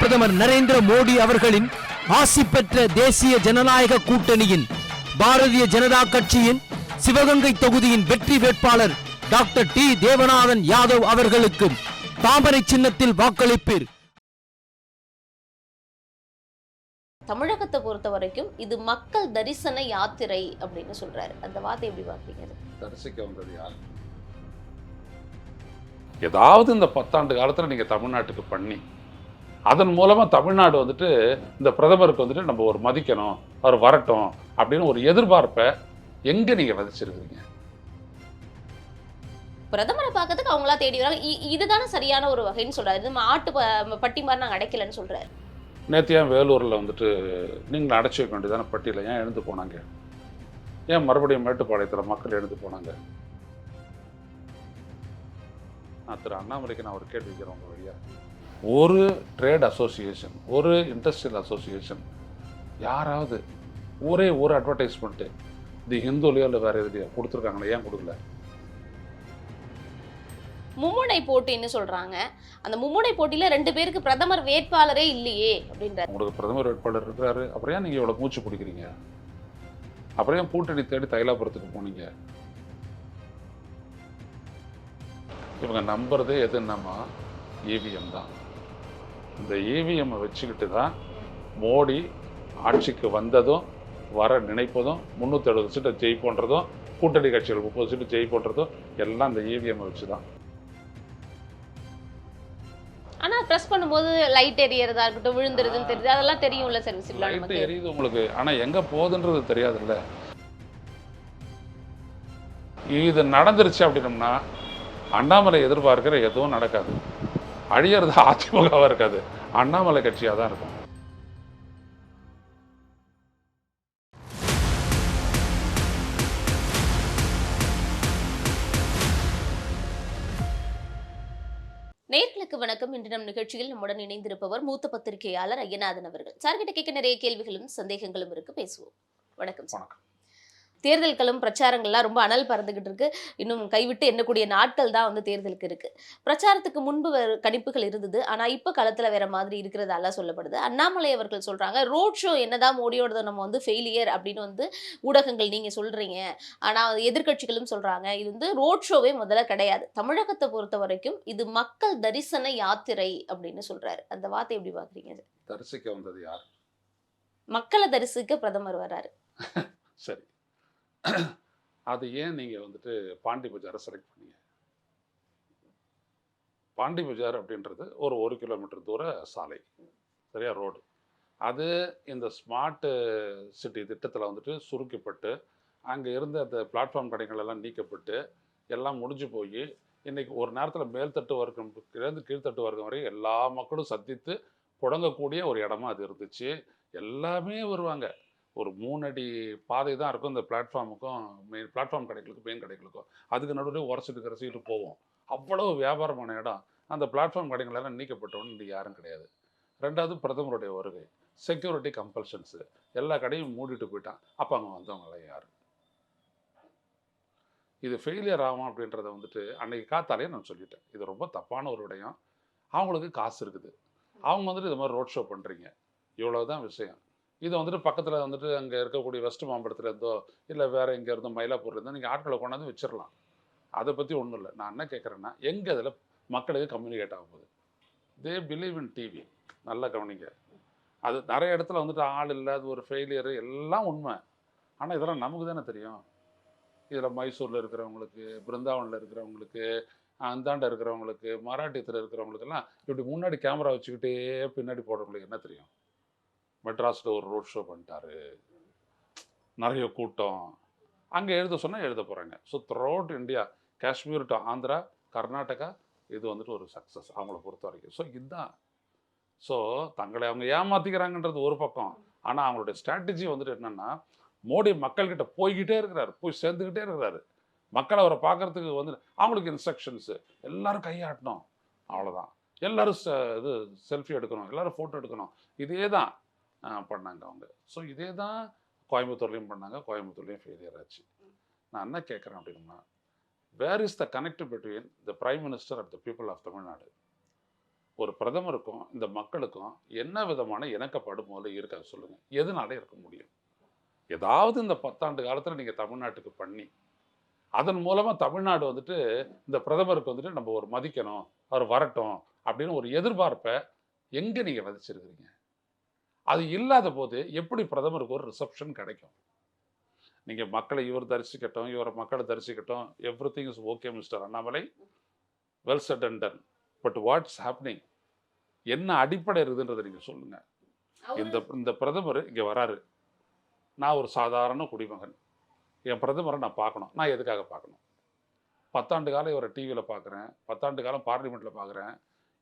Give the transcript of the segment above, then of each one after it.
பிரதமர் நரேந்திர மோடி அவர்களின் ஆசி பெற்ற தேசிய ஜனநாயக கூட்டணியின் பாரதிய ஜனதா கட்சியின் சிவகங்கை தொகுதியின் வெற்றி வேட்பாளர் டாக்டர் டி. தேவநாதன் யாதவ் அவர்களுக்கு தாமரை சின்னத்தில் வாக்களிப்பீர். தமிழகத்தை பொறுத்த வரைக்கும் இது மக்கள் தரிசன யாத்திரை அப்படின்னு சொல்றாரு. அந்த வார்த்தை எப்படி பார்ப்பீங்க? அது? தரிசிக்க வந்தது யார் ஏதாவது இந்த பத்தாண்டு காலத்தில் நீங்கள் தமிழ்நாட்டுக்கு பண்ணி அதன் மூலமாக தமிழ்நாடு வந்துட்டு இந்த பிரதமருக்கு வந்துட்டு நம்ம ஒரு மதிக்கணும் அவர் வரட்டும் அப்படின்னு ஒரு எதிர்பார்ப்பை எங்கே நீங்கள் விதைச்சிருக்கீங்க? பிரதமரை பார்க்கறதுக்கு அவங்களா தேடி வராங்க. இதுதானே சரியான ஒரு வகைன்னு சொல்றாரு. இது மாட்டு ப- பட்டி மாதிரி நாங்க அடைக்கலன்னு சொல்றாரு. நேற்று ஏன் வேலூரில் வந்துட்டு நீங்கள் அடைச்சி வைக்க வேண்டியதான பட்டியலை ஏன் எழுந்து போனாங்க? ஏன் மறுபடியும் மேட்டுப்பாளையத்தில் மக்கள் எழுந்து போனாங்க? நான் திரு அண்ணாமலைக்கு நான் ஒரு கேள்வி வைக்கிறேன் உங்கள் வழியா. ஒரு ட்ரேட் அசோசியேஷன் ஒரு இண்டஸ்ட்ரியல் அசோசியேஷன் யாராவது ஒரே ஒரு அட்வர்டைஸ்மெண்ட்டு தி ஹிந்துலையோ இல்லை வேறு எதுலையோ கொடுத்துருக்காங்களே? ஏன் கொடுக்கல? மும்முனை போட்டின்னு சொல்றாங்க. அந்த மும்முனை போட்டியில ரெண்டு பேருக்கு பிரதமர் வேட்பாளரே இல்லையே அப்படின்றாரு உங்களுக்கு பிரதமர் வேட்பாளர் இருக்கிறாரு. அப்புறம் ஏன் நீங்கள் இவ்வளோ மூச்சு பிடிக்கிறீங்க? அப்புறம் ஏன் கூட்டணி தேடி தைலாபுரத்துக்கு போனீங்க? இவங்க நம்புறதே எதுன்னமா இவிஎம் தான். இந்த இவிஎம்மை வச்சுக்கிட்டு தான் மோடி ஆட்சிக்கு வந்ததும் வர நினைப்பதும் முந்நூற்றி எழுபது சீட்டை ஜெயிப்போன்றதும் கூட்டணி கட்சிகள் முப்பது சீட்டு ஜெயிப்போன்றதும் எல்லாம் இந்த இவிஎம்மை வச்சு தான் ஆனா ப்ரெஸ் பண்ணும்போது லைட் எரியறதா இருக்கட்டும் விழுந்துருதுன்னு தெரியுது. அதெல்லாம் தெரியும்ல சார் விசிபிளா லைட்டு நமக்கு. எரியுது உங்களுக்கு. ஆனால் எங்கே போகுதுன்றது தெரியாதுல்ல. இது நடந்துருச்சு அப்படின்னம்னா அண்ணாமலை எதிர்பார்க்கிற எதுவும் நடக்காது. அழியறது அதிமுகவாக இருக்காது. அண்ணாமலை கட்சியாக தான் இருக்கும். நேர்களுக்கு வணக்கம். இன்று நம் நிகழ்ச்சியில் நம்முடன் இணைந்திருப்பவர் மூத்த பத்திரிகையாளர் ஐயநாதன் அவர்கள். சார் கிட்ட கேட்க நிறைய கேள்விகளும் சந்தேகங்களும் இருக்கு. பேசுவோம். வணக்கம் சார். வணக்கம். தேர்தல் களம் பிரச்சாரங்கள்லாம் ரொம்ப அனல் பறந்துகிட்டு இருக்கு. இன்னும் கைவிட்டு எண்ணக்கூடிய நாட்கள் தான் வந்து தேர்தலுக்கு இருக்கு. பிரச்சாரத்துக்கு முன்பு கணிப்புகள் இருந்தது. ஆனா இப்ப களத்துல வேற மாதிரி இருக்கிறதால சொல்லப்படுது. அண்ணாமலை அவர்கள் சொல்றாங்க ரோட் ஷோ என்னதான் மோடியோட நம்ம வந்து ஃபெயிலியர் அப்படின்னு வந்து ஊடகங்கள் நீங்க சொல்றீங்க. ஆனா எதிர்க்கட்சிகளும் சொல்றாங்க இது வந்து ரோட் ஷோவே முதல்ல கிடையாது. தமிழகத்தை பொறுத்த வரைக்கும் இது மக்கள் தரிசன யாத்திரை அப்படின்னு சொல்றாரு. அந்த வார்த்தை எப்படி பாக்குறீங்க? தரிசிக்க வந்தது யார்? மக்களை தரிசிக்க பிரதமர் வராரு சரி. அது ஏன் நீங்கள் வந்துட்டு பாண்டி பஜாரை செலக்ட் பண்ணீங்க? பாண்டி பஜார் அப்படின்றது ஒரு ஒரு கிலோமீட்டர் தூர சாலை சரியா? ரோடு அது இந்த ஸ்மார்ட்டு சிட்டி திட்டத்தில் வந்துட்டு சுருக்கப்பட்டு அங்கே இருந்த அந்த பிளாட்ஃபார்ம் கடைகள் எல்லாம் நீக்கப்பட்டு எல்லாம் முடிஞ்சு போய் இன்றைக்கி ஒரு நேரத்தில் மேல்தட்டு வர்க்கம்லேருந்து கீழ்த்தட்டு வர்க்கம் வரை எல்லா மக்களும் சந்தித்து புடங்கக்கூடிய ஒரு இடமா அது இருந்துச்சு. எல்லாமே வருவாங்க. ஒரு மூணு அடி பாதை தான் இருக்கும் இந்த பிளாட்ஃபார்முக்கும் மெயின் பிளாட்ஃபார்ம் கடைகளுக்கும் மெயின் கடைகளுக்கும். அதுக்கு நடுவில் உரசிட்டு கரைச்சிட்டு போவோம். அவ்வளவு வியாபாரமான இடம். அந்த பிளாட்ஃபார்ம் கடைகளெல்லாம் நீக்கப்பட்டவன்னு இன்றைக்கி யாரும் கிடையாது. ரெண்டாவது பிரதமருடைய வருகை. செக்யூரிட்டி கம்பல்ஷன்ஸு எல்லா கடையும் மூடிட்டு போயிட்டான். அப்போ அங்கே வந்தவங்களாம் யார்? இது ஃபெயிலியர் ஆகும் அப்படின்றத வந்துட்டு அன்னைக்கு காத்தாலே நான் சொல்லிட்டேன். இது ரொம்ப தப்பான ஒரு விடயம். அவங்களுக்கு காசு இருக்குது. அவங்க வந்துட்டு இது மாதிரி ரோட் ஷோ பண்ணுறீங்க இவ்வளோ தான் விஷயம். இது வந்துட்டு பக்கத்தில் வந்துட்டு அங்கே இருக்கக்கூடிய வெஸ்ட் மாம்பழத்துல இருந்தோ இல்லை வேறு எங்கே இருந்தோ மயிலாப்பூர்ல இருந்தோ நீங்கள் ஆட்களை கொண்டாந்து வச்சிடலாம் அதை பற்றி ஒன்றும் இல்லை. நான் என்ன கேட்குறேன்னா எங்கே அதில் மக்களுக்கு கம்யூனிகேட் ஆக போகுது. தே பிலீவ் இன் டிவி நல்லா கவனிங்க. அது நிறைய இடத்துல வந்துட்டு ஆள் இல்லை அது ஒரு ஃபெயிலியர் எல்லாம் உண்மை. ஆனால் இதெல்லாம் நமக்கு தானே தெரியும். இதில் மைசூரில் இருக்கிறவங்களுக்கு பிருந்தாவனில் இருக்கிறவங்களுக்கு அந்தாண்ட இருக்கிறவங்களுக்கு மராட்டியத்தில் இருக்கிறவங்களுக்கெல்லாம் இப்படி முன்னாடி கேமரா வச்சுக்கிட்டே பின்னாடி போடுறவங்களுக்கு என்ன தெரியும்? மெட்ராஸில் ஒரு ரோட் ஷோ பண்ணிட்டாரு. நிறைய கூட்டம். அங்கே எழுத சொன்னால் எழுத போகிறாங்க so throughout India Kashmir to Andhra Karnataka இது வந்துட்டு ஒரு சக்ஸஸ் அவங்கள பொறுத்த வரைக்கும் ஸோ இதுதான். ஸோ தங்களை அவங்க ஏமாத்திக்கிறாங்கன்றது ஒரு பக்கம். ஆனால் அவங்களுடைய ஸ்ட்ராட்டஜி வந்துட்டு என்னன்னா மோடி மக்கள்கிட்ட போய்கிட்டே இருக்கிறாரு. போய் சேர்ந்துக்கிட்டே இருக்கிறாரு. மக்கள் அவரை பார்க்கறதுக்கு வந்து அவங்களுக்கு இன்ஸ்ட்ரக்ஷன்ஸு எல்லாரும் கையாட்டணும். அவ்வளோதான் எல்லோரும் ச- இது செல்ஃபி எடுக்கணும். எல்லோரும் ஃபோட்டோ எடுக்கணும். இதே தான் பண்ணாங்க அவங்க. ஸோ இதே தான் கோயம்புத்தூர்லேயும் பண்ணாங்க கோயம்புத்தூர்லேயும் ஃபெயிலியர் ஆச்சு. நான் என்ன கேட்குறேன் அப்படின்னா where is the connect between the prime minister at the people of Tamil Nadu ஒரு பிரதமருக்கும் இந்த மக்களுக்கும் என்ன விதமான இணக்கப்பாடு முதல்ல இருக்காது சொல்லுங்கள் எதனால இருக்க முடியும்? ஏதாவது இந்த பத்தாண்டு காலத்தில் நீங்கள் தமிழ்நாட்டுக்கு பண்ணி அதன் மூலமாக தமிழ்நாடு வந்துட்டு இந்த பிரதமருக்கு வந்துட்டு நம்ம ஒரு மதிக்கணும் அவர் வரட்டும் அப்படின்னு ஒரு எதிர்பார்ப்பை எங்கே நீங்கள் விதைச்சிருக்கிறீங்க? அது இல்லாத போது எப்படி பிரதமருக்கு ஒரு ரிசப்ஷன் கிடைக்கும்? நீங்க மக்களை இவர் தரிசிக்கட்டும் இவரை மக்களை தரிசிக்கட்டும் everything is okay mister Annamalai. Well set and done but what's happening என்ன அடிப்படை இருக்குதுன்றதை நீங்க சொல்லுங்க. இந்த இந்த பிரதமர் இங்க வராரு. நான் ஒரு சாதாரண குடிமகன். என் பிரதமரை நான் பார்க்கணும். நான் எதுக்காக பார்க்கணும்? பத்தாண்டு காலம் இவரை டிவியில் பார்க்குறேன். பத்தாண்டு காலம் பார்லிமெண்ட்டில் பார்க்குறேன்.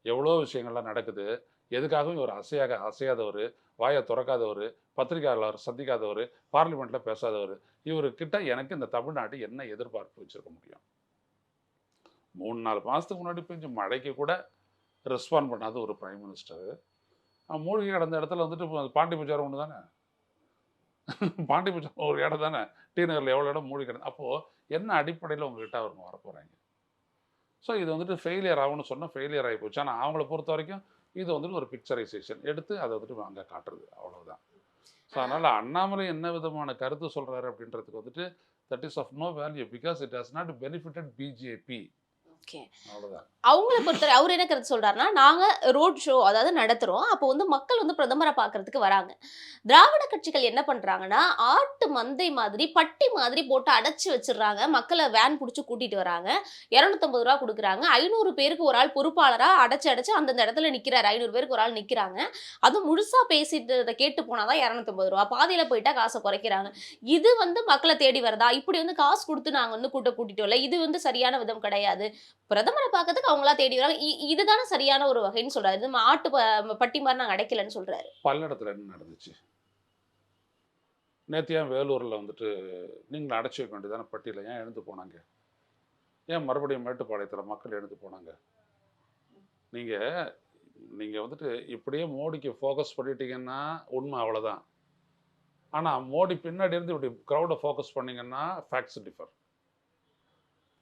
எவ்வளோ விஷயங்கள்லாம் நடக்குது. எதுக்காகவும் இவர் அசையாக அசையாதவர். வாயை திறக்காதவர் பத்திரிகையாளர் சந்திக்காதவர் பார்லிமெண்ட்டில் பேசாதவர் இவர்கிட்ட எனக்கு இந்த தமிழ்நாடு என்ன எதிர்பார்ப்பு வச்சிருக்க முடியும்? மூணு நாலு மாதத்துக்கு முன்னாடி பெஞ்சு மழைக்கு கூட ரெஸ்பாண்ட் பண்ணாத ஒரு பிரைம் மினிஸ்டர் மூழ்கி கிடந்த இடத்துல வந்துட்டு பாண்டி பஜார் ஒன்று தானே? பாண்டி பஜார் ஒரு இடம் தானே? டி நகரில் எவ்வளோ இடம் மூழ்கி கிடந்து அப்போது என்ன அடிப்படையில் உங்ககிட்ட அவங்க வரப்போகிறாங்க ஸோ இது வந்துட்டு ஃபெயிலியர் ஆகும்னு சொன்னால் ஃபெயிலியர் ஆகி போச்சு. ஆனால் அவங்கள பொறுத்த வரைக்கும் இது வந்துட்டு ஒரு பிக்சரைசேஷன் எடுத்து அதை வந்துட்டு அங்கே காட்டுறது. அவ்வளவுதான். ஸோ அதனால் அண்ணாமலை என்ன விதமான கருத்து சொல்கிறாரு அப்படின்றதுக்கு வந்துட்டு that is of no value because it has not benefitted BJP okay அவங்கள பொறுத்தவரை அவர் என்ன கருத்து சொல்றாருன்னா நாங்க ரோட் ஷோ அதாவது நடத்துறோம். அப்போ வந்து மக்கள் வந்து பிரதமரை பார்க்கறதுக்கு வராங்க. திராவிட கட்சிகள் என்ன பண்றாங்கன்னா ஆட்டு மந்தை மாதிரி பட்டி மாதிரி போட்டு அடைச்சு வச்சிடுறாங்க. மக்களை வேன் பிடிச்சி கூட்டிட்டு வராங்க. இரநூத்தம்பது ரூபா கொடுக்குறாங்க. ஐநூறு பேருக்கு ஒரு ஆள் பொறுப்பாளரா அடைச்சு அடைச்சு அந்தந்த இடத்துல நிக்கிறாரு. ஐநூறு பேருக்கு ஒரு ஆள் நிக்கிறாங்க. அதுவும் முழுசா பேசிட்டு கேட்டு போனாதான் இரநூத்தம்பது ரூபா. பாதியில போயிட்டா காசை குறைக்கிறாங்க. இது வந்து மக்களை தேடி வருதா? இப்படி வந்து காசு கொடுத்து நாங்க வந்து கூட்ட கூட்டிட்டு வரல. இது வந்து சரியான விதம் கிடையாது. பிரதமரை பார்க்கறதுக்கு அவங்களா தேடி வராங்க. இதுதானே சரியான ஒரு வகைன்னு சொல்றாரு. இது ஆட்டு பட்டி மாதிரி நாங்கள் அடைக்கலன்னு சொல்றாரு. பல்லடத்தில் என்ன நடந்துச்சு? நேற்று ஏன் வேலூரில் வந்துட்டு நீங்கள் அடைச்சி வைக்க வேண்டியதான பட்டியல? ஏன் எழுந்து போனாங்க? ஏன் மறுபடியும் மேட்டுப்பாளையத்தில் மக்கள் எழுந்து போனாங்க? நீங்கள் நீங்கள் வந்துட்டு இப்படியே மோடிக்கு ஃபோக்கஸ் பண்ணிட்டீங்கன்னா உண்மை அவ்வளோதான் ஆனால் மோடி பின்னாடி இருந்து இப்படி க்ரௌடை ஃபோக்கஸ் பண்ணீங்கன்னா ஃபேக்ட்ஸ் டிஃபர்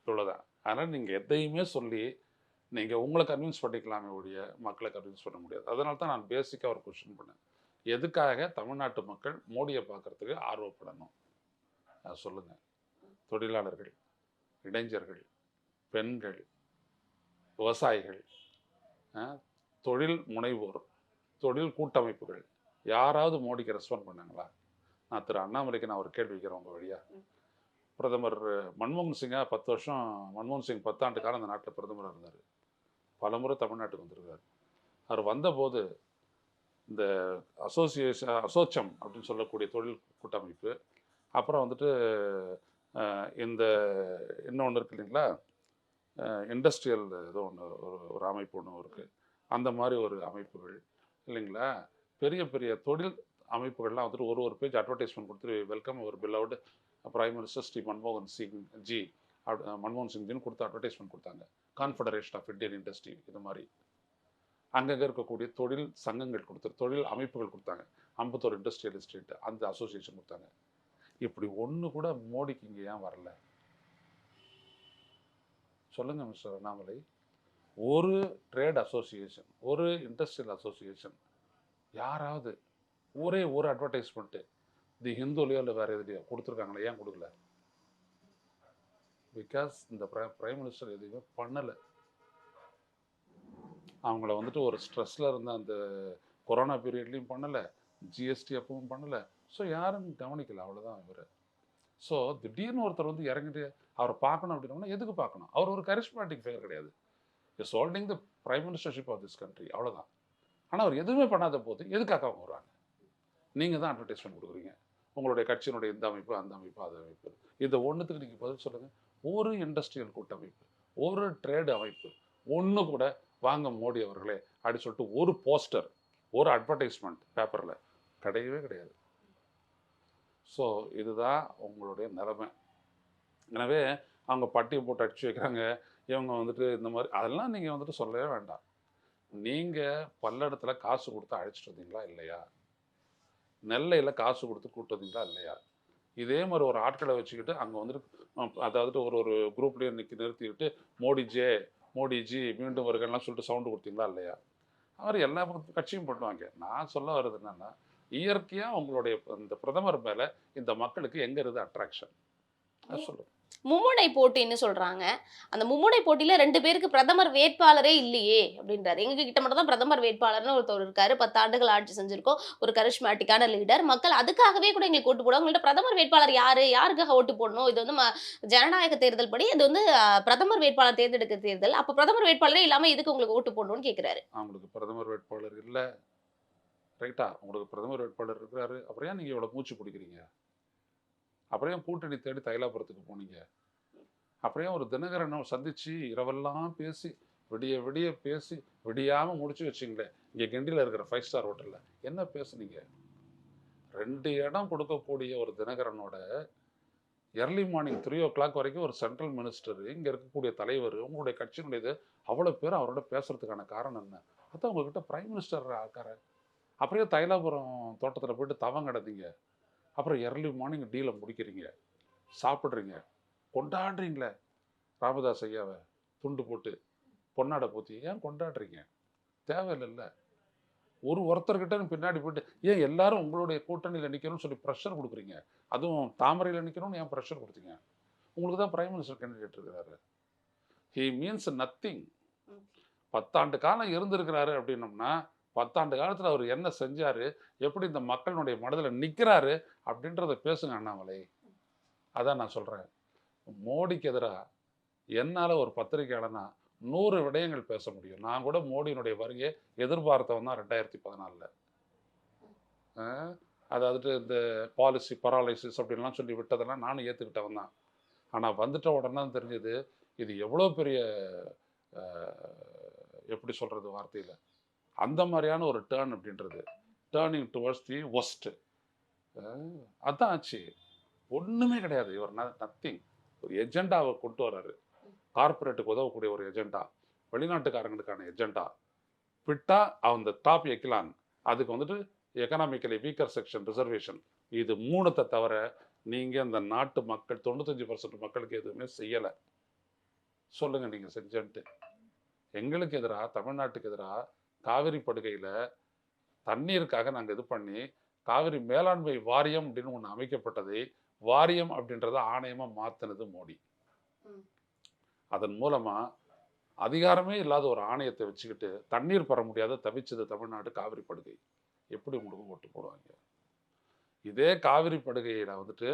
இவ்வளோதான் அதனால் நீங்கள் எதையுமே சொல்லி நீங்கள் உங்களை கன்வின்ஸ் பண்ணிக்கலாமே ஒழிய மக்களை கன்வின்ஸ் பண்ண முடியாது. அதனால தான் நான் பேசிக்காக ஒரு கொஷின் பண்ணேன். எதுக்காக தமிழ்நாட்டு மக்கள் மோடியை பார்க்கறதுக்கு ஆர்வப்படணும்? அதை தொழிலாளர்கள் இளைஞர்கள் பெண்கள் விவசாயிகள் தொழில் முனைவோர் தொழில் கூட்டமைப்புகள் யாராவது மோடிக்கு ரெஸ்பாண்ட் பண்ணாங்களா? நான் திரு அண்ணாமலைக்கு நான் ஒரு கேள்வி வைக்கிறேன் உங்கள் வழியாக பிரதமர் மன்மோகன் சிங்காக பத்து வருஷம் மன்மோகன் சிங் பத்தாண்டு காலம் அந்த நாட்டில் பிரதமராக இருந்தார். பலமுறை தமிழ்நாட்டுக்கு வந்திருக்காரு. அவர் வந்தபோது இந்த அசோசியேஷன் அசோச்சம் அப்படின்னு சொல்லக்கூடிய தொழில் கூட்டமைப்பு அப்புறம் வந்துட்டு இந்த இன்னொன்று இருக்கு இல்லைங்களா? இண்டஸ்ட்ரியல் ஏதோ ஒன்று ஒரு ஒரு அமைப்பு ஒன்று இருக்குது அந்த மாதிரி ஒரு அமைப்புகள் இல்லைங்களா? பெரிய பெரிய தொழில் அமைப்புகள்லாம் வந்துட்டு ஒரு ஒரு பேஜ் அட்வர்டைஸ்மெண்ட் கொடுத்துட்டு வெல்கம் ஒரு பில்லவுட் பிரைம் மினிஸ்டர் ஸ்ரீ மன்மோகன் சிங் ஜி மன்மோகன் சிங் ஜின்னு அட்வர்டைஸ்மெண்ட் கொடுத்தாங்க. கான்ஃபெடரேஷன் ஆஃப் இந்தியன் இண்டஸ்ட்ரி இது மாதிரி. அங்கங்கே இருக்கக்கூடிய தொழில் சங்கங்கள் கொடுத்து தொழில் அமைப்புகள் கொடுத்தாங்க. ஐம்பத்தோரு இண்டஸ்ட்ரியல் எஸ்டேட் அந்த அசோசியேஷன் கொடுத்தாங்க. இப்படி ஒன்று கூட மோடிக்கு இங்கே ஏன் வரல? சொல்லுங்க மிஸ்டர் அண்ணாமலை. ஒரு ட்ரேட் அசோசியேஷன் ஒரு இண்டஸ்ட்ரியல் அசோசியேஷன் யாராவது ஒரே ஒரு அட்வர்டைஸ்மெண்ட்டு தி ஹிந்துலையோ இல்லை வேறு எதுலையோ கொடுத்துருக்காங்களே? ஏன் கொடுக்கல? பிகாஸ் இந்த பிரைம் மினிஸ்டர் எதுவுமே பண்ணலை. அவங்கள வந்துட்டு ஒரு ஸ்ட்ரெஸ்ஸில் இருந்த அந்த கொரோனா பீரியட்லையும் பண்ணலை ஜிஎஸ்டி அப்பவும் பண்ணலை. ஸோ யாரும் கவனிக்கல அவ்வளோதான் இவர். ஸோ திடீர்னு ஒருத்தர் வந்து இறங்கிட்டு அவரை பார்க்கணும் அப்படின்னா எதுக்கு பார்க்கணும்? அவர் ஒரு கரிஸ்மேட்டிக் ஃபிகர் கிடையாது. Is holding the prime ministership of this country அவ்வளோதான் ஆனால் அவர் எதுவுமே பண்ணாத போது எதுக்காக அவங்க வராங்க நீங்கள் தான் அட்வர்டைஸ்மெண்ட் கொடுக்குறீங்க. உங்களுடைய கட்சியினுடைய இந்த அமைப்பு அந்த அமைப்பு அது அமைப்பு. இந்த ஒன்றுத்துக்கு நீங்கள் பதில் சொல்லுங்கள் ஒரு இண்டஸ்ட்ரியல் கூட்டமைப்பு ஒரு ட்ரேடு அமைப்பு ஒன்று கூட வாங்க மோடி அவர்களே அப்படின்னு சொல்லிட்டு ஒரு போஸ்டர் ஒரு அட்வர்டைஸ்மெண்ட் பேப்பரில் கிடையவே கிடையாது. ஸோ இதுதான் உங்களுடைய நிலைமை. எனவே அவங்க பட்டியை போட்டு அடிச்சு வைக்கிறாங்க. இவங்க வந்துட்டு இந்த மாதிரி அதெல்லாம் நீங்கள் வந்துட்டு சொல்லவே வேண்டாம். நீங்கள் பல்லடத்தில் காசு கொடுத்து அழைச்சிட்டு வந்தீங்களா இல்லையா? நெல்லையில் காசு கொடுத்து கூட்டு வந்தீங்களா இல்லையா? இதே மாதிரி ஒரு ஆட்களை வச்சுக்கிட்டு அங்கே வந்துட்டு அதாவது ஒரு ஒரு குரூப்லேயே நிற்க நிறுத்திக்கிட்டு மோடி ஜே மோடிஜி மீண்டும் வருகலாம் சொல்லிட்டு சவுண்டு கொடுத்தீங்களா? இல்லையா? அவர் எல்லா கட்சியும் பண்ணுவாங்க. நான் சொல்ல வர்றது என்னன்னா இயற்கையா உங்களுடைய இந்த பிரதமர் மேல இந்த மக்களுக்கு எங்க இருந்து அட்ராக்ஷன் சொல்லுங்க. மும்முனை போட்டின்னு சொல்றாங்க. அந்த மும்முனை போட்டியில ரெண்டு பேருக்கு பிரதமர் வேட்பாளரே இல்லையே அப்படின்றாரு. எங்கள் கிட்ட மட்டும் தான் பிரதமர் வேட்பாளர்னு ஒருத்தர் இருக்காரு. பத்து ஆண்டுகள் ஆட்சி செஞ்சிருக்கோம். ஒரு கரிஷ்மேட்டிக்கான லீடர் மக்கள் அதுக்காகவே கூட எங்களுக்கு ஓட்டு போடுவாங்க. உங்கள்ட்ட பிரதமர் வேட்பாளர் யார்? யாருக்காக ஓட்டு போடணும்? இது வந்து ம- ஜனநாயக தேர்தல் படி இது வந்து பிரதமர் வேட்பாளர் தேர்ந்தெடுக்க தேர்தல். அப்போ பிரதமர் வேட்பாளரே இல்லாம இதுக்கு உங்களுக்கு ஓட்டு போடணும்னு கேட்குறாரு அவங்களுக்கு பிரதமர் வேட்பாளர் இல்லை. ரைட்டா உங்களுக்கு பிரதமர் வேட்பாளர் இருக்கிறாரு. அப்புறம் ஏன் நீங்க இவ்வளோ மூச்சு பிடிக்கிறீங்க? அப்புறம் ஏன் கூட்டணி தேடி தைலாபுரத்துக்கு போனீங்க. அப்புறம் ஏன் ஒரு தினகரனை சந்திச்சு இரவெல்லாம் பேசி விடிய விடிய பேசி விடியாமல் முடிச்சு வச்சிங்களே இங்கே கிண்டியில் இருக்கிற ஃபைவ் ஸ்டார் ஹோட்டலில் என்ன பேசுனீங்க? ரெண்டு இடம் கொடுக்கக்கூடிய ஒரு தினகரனோட early morning three o'clock வரைக்கும் ஒரு சென்ட்ரல் மினிஸ்டர் இங்கே இருக்கக்கூடிய தலைவர் உங்களுடைய கட்சியினுடையது அவ்வளோ பேர் அவரோட பேசுறதுக்கான காரணம் என்ன? அதான் உங்ககிட்ட பிரைம் மினிஸ்டர் ஆக்கார அப்படியே தைலாபுரம் தோட்டத்தில் போயிட்டு தவம் கிடந்தீங்க. அப்புறம் எர்லி மார்னிங் டீலை முடிக்கிறீங்க. சாப்பிட்றீங்க. கொண்டாடுறீங்களே? ராமதாஸ் ஐயாவை துண்டு போட்டு பொன்னாடை போத்தி ஏன் கொண்டாடுறீங்க? தேவையில்லைல்ல. ஒரு ஒருத்தர்கிட்ட பின்னாடி போயிட்டு ஏன் எல்லாரும் உங்களுடைய கூட்டணியில் நிற்கணும்னு சொல்லி ப்ரெஷர் கொடுக்குறீங்க? அதுவும் தாமரையில் நிற்கணும்னு ஏன் ப்ரெஷர் கொடுத்தீங்க? உங்களுக்கு தான் பிரைம் மினிஸ்டர் கேண்டிடேட் இருக்கிறாரு ஹி மீன்ஸ் நத்திங் பத்தாண்டு காலம் இருந்திருக்கிறாரு அப்படின்னம்னா பத்தாண்டு காலத்தில் அவர் என்ன செஞ்சார்? எப்படி இந்த மக்களுடைய மனதில் நிற்கிறாரு அப்படின்றத பேசுங்க அண்ணாமலை. அதான் நான் சொல்கிறேன் மோடிக்கு எதிராக என்னால் ஒரு பத்திரிகையாளனா நூறு விடயங்கள் பேச முடியும். நான் கூட மோடியினுடைய வருகையை எதிர்பார்த்தவன் தான் ரெண்டாயிரத்தி பதினாலில். அதாவது இந்த பாலிசி பராலிசிஸ் அப்படின்லாம் சொல்லி விட்டதெல்லாம் நானும் ஏற்றுக்கிட்டவன் தான். ஆனால் வந்துட்ட உடனே தெரிஞ்சது இது எவ்வளோ பெரிய எப்படி சொல்கிறது வார்த்தையில்? அந்த மாதிரியான ஒரு டேர்ன் அப்படின்றது. டேர்னிங் டுவர்ட்ஸ் தி ஒஸ்ட்டு அதான் ஆச்சு. ஒன்றுமே கிடையாது. இவர் நத்திங் ஒரு எஜெண்டாவை கொண்டு வர்றாரு கார்ப்பரேட்டுக்கு உதவக்கூடிய ஒரு எஜெண்டா வெளிநாட்டுக்காரங்களுக்கான எஜெண்டா விட்டா அந்த டாப் எக்கிலான் அதுக்கு வந்துட்டு எக்கனாமிக்கலி வீக்கர் செக்ஷன் ரிசர்வேஷன் இது மூணத்தை தவிர நீங்கள் இந்த நாட்டு மக்கள் தொண்ணூத்தஞ்சு பர்சன்ட் மக்களுக்கு எதுவுமே செய்யலை. சொல்லுங்கள் நீங்கள் செஞ்சன்ட்டு. எங்களுக்கு எதிராக தமிழ்நாட்டுக்கு எதிராக காவிரி படுகையில் தண்ணீருக்காக நாங்கள் இது பண்ணி காவிரி மேலாண்மை வாரியம் அப்படின்னு ஒன்று அமைக்கப்பட்டதை வாரியம் அப்படின்றத ஆணையமாக மாற்றினது மோடி. அதன் மூலமாக அதிகாரமே இல்லாத ஒரு ஆணையத்தை வச்சுக்கிட்டு தண்ணீர் பெற முடியாத தவிச்சது தமிழ்நாடு காவிரி படுகை. எப்படி உங்களுக்கு ஓட்டு போடுவாங்க? இதே காவிரி படுகையில வந்துட்டு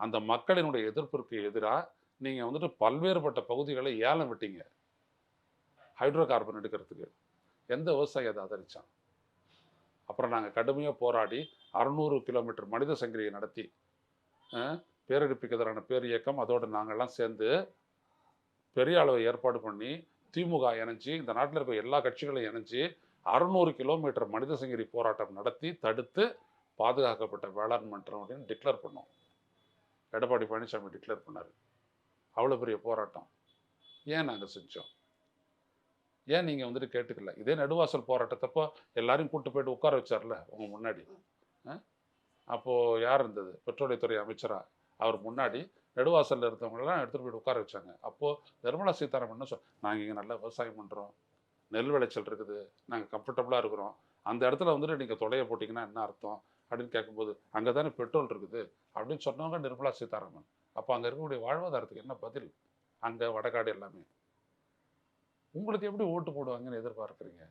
அந்த மக்களினுடைய எதிர்ப்பிற்கு எதிராக நீங்கள் வந்துட்டு பல்வேறுபட்ட பகுதிகளை ஏலம் விட்டீங்க. ஹைட்ரோ கார்பன் எடுக்கிறதுக்கு. எந்த விவசாயி அதை ஆதரித்தான் அப்புறம் நாங்கள் கடுமையாக போராடி அறுநூறு கிலோமீட்டர் மனித சங்கிலியை நடத்தி பேரெடுப்புக்கு எதிரான பேர் இயக்கம் அதோடு நாங்கள்லாம் சேர்ந்து பெரிய அளவை ஏற்பாடு பண்ணி திமுக இணைஞ்சி இந்த நாட்டில் இருக்க எல்லா கட்சிகளையும் இணைஞ்சி அறுநூறு கிலோமீட்டர் மனித சங்கிலி போராட்டம் நடத்தி தடுத்து பாதுகாக்கப்பட்ட வேளாண் மன்றம் அப்படின்னு டிக்ளேர் பண்ணோம். எடப்பாடி பழனிசாமி டிக்ளேர் பண்ணார். அவ்வளோ பெரிய போராட்டம். ஏன் நாங்கள் செஞ்சோம்? ஏன் நீங்கள் வந்துட்டு கேட்டுக்கல? இதே நடுவாசல் போராட்டத்தப்போ எல்லாரையும் கூட்டு போயிட்டு உட்கார வச்சார்ல உங்கள் முன்னாடி. ஆ? யார் இருந்தது? பெட்ரோலியத்துறை அமைச்சரா? அவர் முன்னாடி நெடுவாசலில் இருந்தவங்களெல்லாம் எடுத்துட்டு போயிட்டு உட்கார வச்சாங்க. அப்போது நிர்மலா சீதாராமன் என்ன சொல் நாங்கள் இங்கே நல்லா விவசாயம் பண்ணுறோம் நெல் விளைச்சல் இருக்குது. நாங்கள் கம்ஃபர்டபுளாக இருக்கிறோம். அந்த இடத்துல வந்துட்டு நீங்கள் தொலைய போட்டிங்கன்னா என்ன அர்த்தம்? அப்படின்னு கேட்கும்போது அங்கே தானே பெட்ரோல் இருக்குது. அப்படின்னு சொன்னவங்க நிர்மலா சீதாராமன். அப்போ அங்கே இருக்கக்கூடிய வாழ்வாதாரத்துக்கு என்ன பதில்? அங்கே வடகாடு எல்லாமே. உங்களுக்கு எப்படி ஓட்டு போடுவாங்கன்னு எதிர்பார்க்குறீங்க?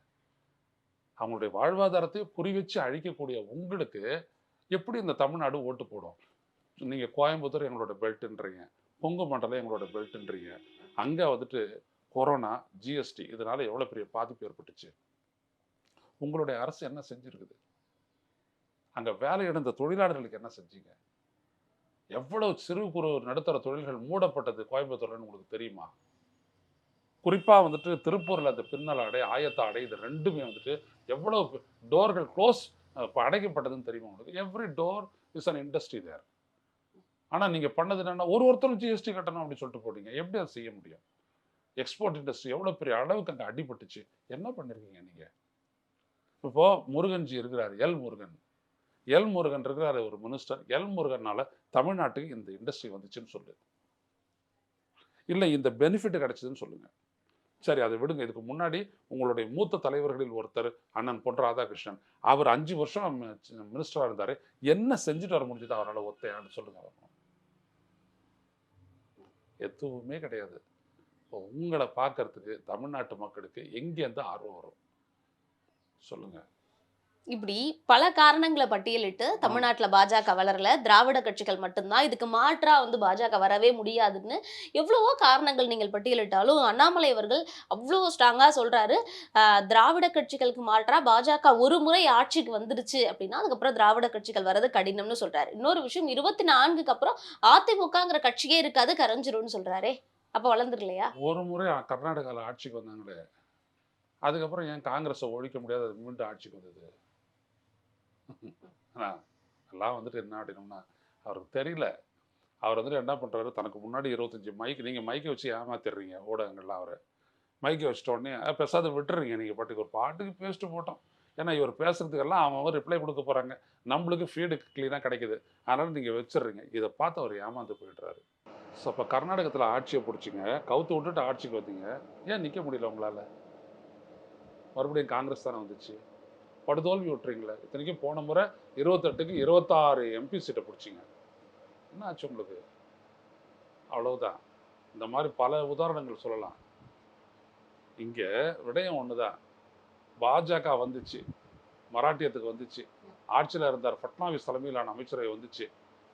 அவங்களுடைய வாழ்வாதாரத்தை புரி வச்சு அழிக்கக்கூடிய உங்களுக்கு எப்படி இந்த தமிழ்நாடு ஓட்டு போடும்? நீங்கள் கோயம்புத்தூர் எங்களோட பெல்ட்டுன்றீங்க கொங்கு மண்டலம் எங்களோட பெல்ட்டுன்றீங்க அங்கே வந்துட்டு கொரோனா ஜிஎஸ்டி இதனால் எவ்வளோ பெரிய பாதிப்பு ஏற்பட்டுச்சு? உங்களுடைய அரசு என்ன செஞ்சுருக்குது? அங்கே வேலை இழந்த தொழிலாளர்களுக்கு என்ன செஞ்சீங்க? எவ்வளவு சிறு குறு நடுத்தர தொழில்கள் மூடப்பட்டது கோயம்புத்தூர்லன்னு உங்களுக்கு தெரியுமா? குறிப்பாக வந்துட்டு திருப்பூரில் அந்த பின்னல் அடை ஆயத்த அடை இது ரெண்டுமே வந்துட்டு எவ்வளோ டோர்கள் க்ளோஸ் அடைக்கப்பட்டதுன்னு தெரியுமா உங்களுக்கு? Every door is an industry there. ஆனால் நீங்கள் பண்ணது என்னென்னா ஒரு ஒருத்தரும் ஜிஎஸ்டி கட்டணும் அப்படின்னு சொல்லிட்டு போட்டீங்க. எப்படி அதை செய்ய முடியும்? எக்ஸ்போர்ட் இண்டஸ்ட்ரி எவ்வளோ பெரிய அளவுக்கு அங்கே அடிபட்டுச்சு? என்ன பண்ணியிருக்கீங்க நீங்கள் இப்போ முருகன்ஜி இருக்கிறார் எல் முருகன். எல் முருகன் இருக்கிறார் ஒரு மினிஸ்டர் எல் முருகன்னால் தமிழ்நாட்டுக்கு இந்த இண்டஸ்ட்ரி வந்துச்சுன்னு சொல்லு. இல்லை இந்த பெனிஃபிட் கிடைச்சதுன்னு சொல்லுங்கள் சரி அதை விடுங்க. இதுக்கு முன்னாடி உங்களுடைய மூத்த தலைவர்களில் ஒருத்தர் அண்ணன் பொன் ராதாகிருஷ்ணன். அவர் அஞ்சு வருஷம் மினிஸ்டராக இருந்தார். என்ன செஞ்சுட்டு வர முடிஞ்சது? அவரால் ஒத்தையான்னு சொல்லுங்க. எதுவுமே கிடையாது. இப்போ உங்களை பார்க்கறதுக்கு தமிழ்நாட்டு மக்களுக்கு எங்கேருந்து ஆர்வம் வரும்? சொல்லுங்கள் இப்படி பல காரணங்களை பட்டியலிட்டு தமிழ்நாட்டுல பாஜக வளரல. திராவிட கட்சிகள் மட்டும்தான். இதுக்கு மாற்றா வந்து பாஜக வரவே முடியாதுன்னு எவ்வளவோ காரணங்கள் நீங்கள் பட்டியலிட்டாலும் அண்ணாமலை அவர்கள் அவ்வளோ ஸ்ட்ராங்கா சொல்றாரு. திராவிட கட்சிகளுக்கு மாற்றா பாஜக ஒரு முறை ஆட்சிக்கு வந்துருச்சு அப்படின்னா அதுக்கப்புறம் திராவிட கட்சிகள் வர்றது கடினம்னு சொல்றாரு. இன்னொரு விஷயம் இருபத்தி நான்குக்கு அப்புறம் அதிமுகங்கிற கட்சியே இருக்காது கரைஞ்சிரும்னு சொல்றாரே. அப்ப வளர்ந்துருலையா ஒரு முறை கர்நாடகாவில் ஆட்சிக்கு வந்தாங்களே. அதுக்கப்புறம் ஏன் காங்கிரஸை ஒழிக்க முடியாத அது மீண்டும் ஆட்சிக்கு வந்தது? ஆனால் எல்லாம் வந்துட்டு என்ன அப்படின்னோம்னா அவருக்கு தெரியல. அவர் வந்துட்டு என்ன பண்ணுறாரு தனக்கு முன்னாடி இருபத்தஞ்சி மைக் நீங்கள் மைக்கை வச்சு ஏமாத்திடுறீங்க ஊடகங்கள்லாம் அவரை. மைக்கை வச்சிட்ட உடனே பேசாத விட்டுறீங்க நீங்கள் பாட்டுக்கு ஒரு பாட்டுக்கு பேசிட்டு போட்டோம். ஏன்னா இவர் பேசுகிறதுக்கெல்லாம் அவன் அவங்க ரிப்ளை கொடுக்க போகிறாங்க நம்மளுக்கு ஃபீடு க்ளீனாக கிடைக்குது. அதனால் நீங்கள் வச்சிடுறீங்க இதை பார்த்து அவர் ஏமாந்து போயிடுறாரு. ஸோ அப்போ கர்நாடகத்தில் ஆட்சியை பிடிச்சிங்க. கவுத்து விட்டுட்டு ஆட்சிக்கு வந்தீங்க. ஏன் நிற்க முடியல உங்களால்? மறுபடியும் காங்கிரஸ் தானே வந்துச்சு. படுதோல்வி விட்டுறீங்களே. இத்தனைக்கும் போன முறை இருபத்தெட்டுக்கு இருபத்தாறு எம்பி சீட்டை பிடிச்சிங்க. என்ன ஆச்சு உங்களுக்கு? அவ்வளவுதான். இந்த மாதிரி பல உதாரணங்கள் சொல்லலாம். இங்கே விடயம் ஒன்று தான் பாஜக வந்துச்சு. மராட்டியத்துக்கு வந்துச்சு. ஆட்சியில் இருந்தார். ஃபட்னாவிஸ் தலைமையிலான அமைச்சரவை வந்துச்சு.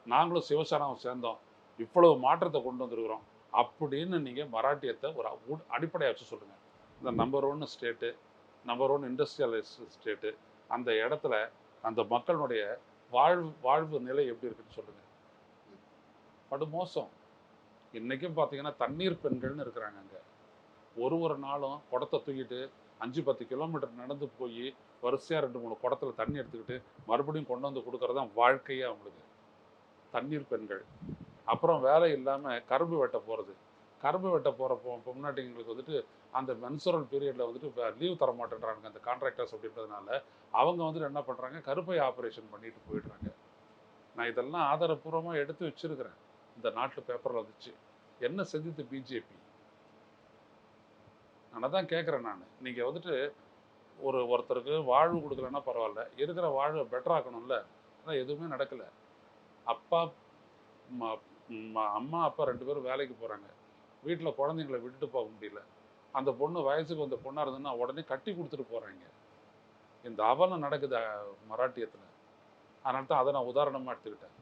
நாங்களும் சிவசேனாவும் சேர்ந்தோம். இவ்வளவு மாற்றத்தை கொண்டு வந்திருக்கிறோம். அப்படின்னு நீங்கள் மராட்டியத்தை ஒரு அடிப்படையாக வச்சு சொல்லுங்கள் இந்த நம்பர் ஒன்று state number one industrialised state அந்த இடத்துல அந்த மக்களுடைய வாழ்வு வாழ்வு நிலை எப்படி இருக்குன்னு சொல்லுங்கள் படு மோசம். இன்றைக்கும் பார்த்தீங்கன்னா தண்ணீர் பெண்கள்னு இருக்கிறாங்க அங்கே. ஒரு ஒரு நாளும் குடத்தை தூக்கிட்டு அஞ்சு பத்து கிலோமீட்டர் நடந்து போய் வரிசையாக ரெண்டு மூணு குடத்தில் தண்ணி எடுத்துக்கிட்டு மறுபடியும் கொண்டு வந்து கொடுக்குறது தான் வாழ்க்கையே அவங்களுக்கு தண்ணீர் பெண்கள். அப்புறம் வேலை இல்லாமல் கரும்பு வெட்ட போகிறது கரும்பு வெட்ட போகிறப்போ முன்னாடிங்களுக்கு வந்துட்டு அந்த மென்சுரல் பீரியடில் வந்துட்டு லீவ் தர மாட்டேன்றாங்க அந்த கான்ட்ராக்டர்ஸ் அப்படின்றதுனால. அவங்க வந்துட்டு என்ன பண்ணுறாங்க கருப்பை ஆப்ரேஷன் பண்ணிட்டு போயிடுறாங்க. நான் இதெல்லாம் ஆதாரப்பூர்வமாக எடுத்து வச்சிருக்கிறேன். இந்த நாட்டு பேப்பரில் வந்துச்சு. என்ன செஞ்சுது பிஜேபி நான் தான் கேட்குறேன் நான். நீங்கள் வந்துட்டு ஒரு ஒருத்தருக்கு வாழ்வு கொடுக்கலன்னா பரவாயில்ல. இருக்கிற வாழ்வை பெட்டராக்கணும்ல ஆனால் எதுவுமே நடக்கலை. அப்பா ம- அம்மா அப்பா ரெண்டு பேரும் வேலைக்கு போகிறாங்க வீட்டில் குழந்தைங்களை விட்டுட்டு போக முடியல. அந்த பொண்ணு வயசுக்கு வந்த பொண்ணாக இருந்ததுன்னா உடனே கட்டி கொடுத்துட்டு போகிறாங்க இந்த அவலம் நடக்குது மராட்டியத்தில். அதனால தான் அதை நான் உதாரணமாக எடுத்துக்கிட்டேன்.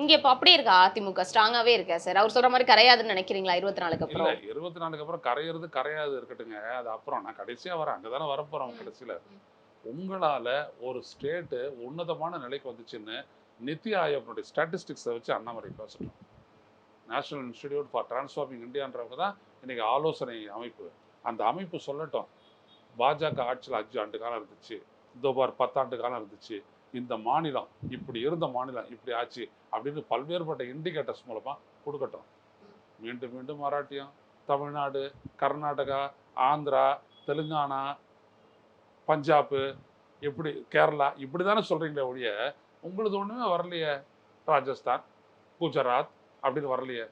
இங்க இப்ப அப்படியே இருக்கா அதிமுக? ஸ்ட்ராங்காவே இருக்கா சார் அவர் சொல்ற மாதிரி கரையாதுன்னு நினைக்கிறீங்களா இருபத்தி நாலுக்கு அப்புறம்? இருபத்தி நாலுக்கு அப்புறம் கரையிறது கரையாது இருக்கட்டுங்க. அது அப்புறம் நான் கடைசியாக வரேன். அங்கே தானே வரப்போகிறோம் கடைசியில். உங்களால் ஒரு ஸ்டேட்டு உன்னதமான நிலைக்கு வந்துச்சுன்னு நித்தி ஆயோகனுடைய ஸ்டாட்டிஸ்டிக்ஸை வச்சு அண்ணாமலை பேசணும் நேஷனல் இன்ஸ்டிடியூட் ஃபார் டிரான்ஸ்ஃபார்மிங் இந்தியான்றவங்க தான் இன்னைக்கு ஆலோசனை அமைப்பு. அந்த அமைப்பு சொல்லட்டும். பாஜக ஆட்சியில் அஞ்சு ஆண்டு காலம் இருந்துச்சு. துபார் பத்தாண்டு காலம் இருந்துச்சு. இந்த மாநிலம் இப்படி இருந்த மாநிலம் இப்படி ஆச்சு அப்படின்னு பல்வேறுபட்ட இண்டிகேட்டர்ஸ் மூலமாக கொடுக்கட்டும். மீண்டும் மீண்டும் மராட்டியம் தமிழ்நாடு கர்நாடகா ஆந்திரா தெலுங்கானா பஞ்சாப்பு இப்படி கேரளா இப்படி தானே சொல்கிறீங்களே ஒழிய உங்களுது ஒன்றுமே வரலையே. ராஜஸ்தான் குஜராத் அப்படின்னு வரலையே.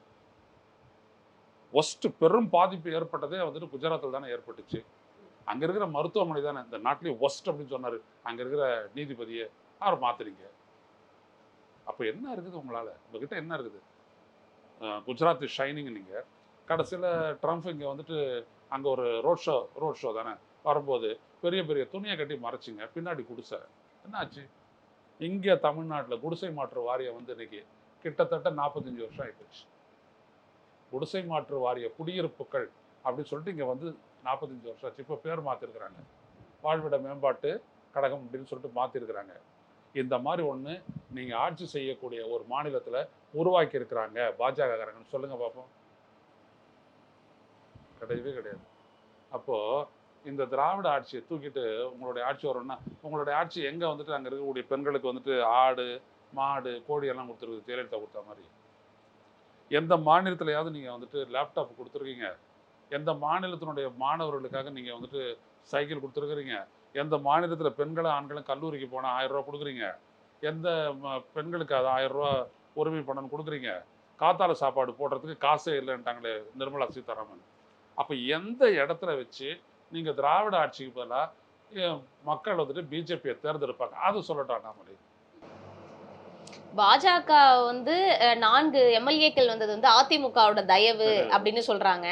ஒஸ்ட் பெரும் பாதிப்பு ஏற்பட்டதே வந்துட்டு குஜராத்தில் தானே ஏற்பட்டுச்சு. அங்கே இருக்கிற மருத்துவமனை தானே இந்த நாட்டிலேயே ஒஸ்ட் அப்படின்னு சொன்னார். அங்கே இருக்கிற நீதிபதியை அவர் மாத்துறீங்க? அப்போ என்ன இருக்குது உங்களால்? உங்ககிட்ட என்ன இருக்குது? குஜராத் ஷைனிங் நீங்கள் கடைசியில் ட்ரம்ப் இங்கே வந்துட்டு அங்கே ஒரு ரோட் ஷோ ரோட் ஷோ தானே. வரும்போது பெரிய பெரிய துணியை கட்டி மறைச்சிங்க பின்னாடி குடிசை. என்னாச்சு? இங்கே தமிழ்நாட்டில் குடிசை மாற்று வாரியம் வந்து இன்னைக்கு கிட்டத்தட்ட நாற்பத்தஞ்சு வருஷம் ஆகிப்போச்சு குடிசை மாற்று வாரிய குடியிருப்புகள் அப்படின்னு சொல்லிட்டு இங்கே வந்து நாற்பத்தஞ்சு வருஷம் ஆச்சு. இப்போ பேர் மாற்றிருக்கிறாங்க வாழ்விட மேம்பாட்டு கழகம் அப்படின்னு சொல்லிட்டு மாற்றிருக்கிறாங்க இந்த மாதிரி ஒன்று நீங்கள் ஆட்சி செய்யக்கூடிய ஒரு மாநிலத்தில் உருவாக்கி இருக்கிறாங்க பாஜகக்காரங்கன்னு சொல்லுங்க பார்ப்போம் கிடையவே கிடையாது. அப்போது இந்த திராவிட ஆட்சியை தூக்கிட்டு உங்களுடைய ஆட்சி வரும்னா உங்களுடைய ஆட்சி எங்கே வந்துட்டு அங்கே இருக்கக்கூடிய பெண்களுக்கு வந்துட்டு ஆடு மாடு கோழி எல்லாம் கொடுத்துருக்கு ஜெயலலிதா கொடுத்த மாதிரி. எந்த மாநிலத்திலையாவது நீங்கள் வந்துட்டு லேப்டாப் கொடுத்துருக்கீங்க. எந்த மாநிலத்தினுடைய மாணவர்களுக்காக நீங்கள் வந்துட்டு சைக்கிள் கொடுத்துருக்குறீங்க. எந்த மாநிலத்தில் பெண்களும் ஆண்களும் கல்லூரிக்கு போனால் ஆயிரம் ரூபா கொடுக்குறீங்க. எந்த பெண்களுக்கு அது ஆயிரரூவா உரிமை பணம் கொடுக்குறீங்க. காத்தால சாப்பாடு போடுறதுக்கு காசே இல்லைன்ட்டாங்களே நிர்மலா சீதாராமன். அப்போ எந்த இடத்துல வச்சு நீங்கள் திராவிட ஆட்சிக்கு பதிலாக மக்கள் வந்துட்டு பிஜேபியை தேர்ந்தெடுப்பாங்க. அது சொல்லட்டும் அண்ணாமலை. பாஜக வந்து நான்கு எம்எல்ஏக்கள் வந்தது வந்து அதிமுகவோட தயவு அப்படின்னு சொல்றாங்க.